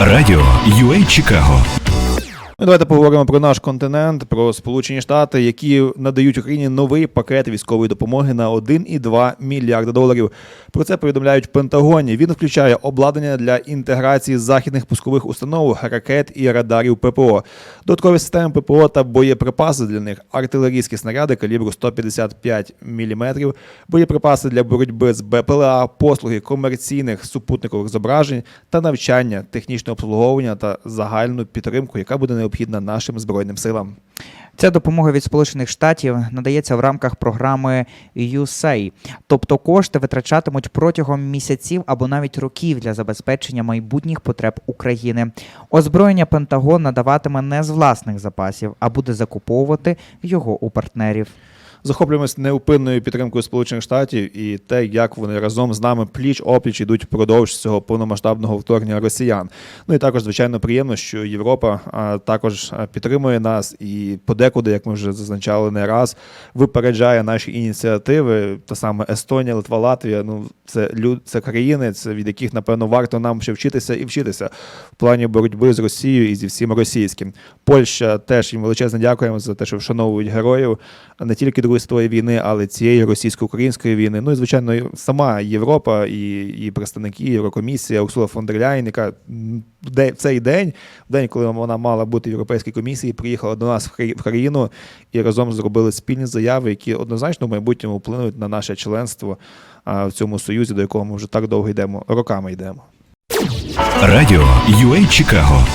Радіо UA Чикаго Давайте поговоримо про наш континент, про Сполучені Штати, які надають Україні новий пакет військової допомоги на 1,2 мільярда доларів. Про це повідомляють в Пентагоні. Він включає обладнання для інтеграції західних пускових установ, ракет і радарів ППО, додаткові системи ППО та боєприпаси для них, артилерійські снаряди калібру 155 мм, боєприпаси для боротьби з БПЛА, послуги комерційних супутникових зображень та навчання, технічне обслуговування та загальну підтримку, яка буде необхідна нашим збройним силам. Ця допомога від Сполучених Штатів надається в рамках програми USAID, тобто кошти витрачатимуть протягом місяців або навіть років для забезпечення майбутніх потреб України. Озброєння Пентагон надаватиме не з власних запасів, а буде закуповувати його у партнерів. Захоплюємось неупинною підтримкою Сполучених Штатів і те, як вони разом з нами пліч опліч ідуть впродовж цього повномасштабного вторгнення росіян. Ну і також, звичайно, приємно, що Європа також підтримує нас і подекуди, як ми вже зазначали не раз, випереджає наші ініціативи. Та саме Естонія, Литва, Латвія. Ну це люд, це країни, це від яких напевно варто нам ще вчитися і вчитися в плані боротьби з Росією і зі всім російським. Польща теж їм величезне дякуємо за те, що вшановують героїв не тільки Другої світової війни, але цієї російсько-української війни. Ну і звичайно, сама Європа і, і представники Єврокомісія Урсула фон дер Ляйн, яка в цей день, в день, коли вона мала бути в Європейській комісії, приїхала до нас в країну і разом зробили спільні заяви, які однозначно в майбутньому вплинуть на наше членство в цьому союзі, до якого ми вже так довго йдемо, роками йдемо. Радіо UA Чикаго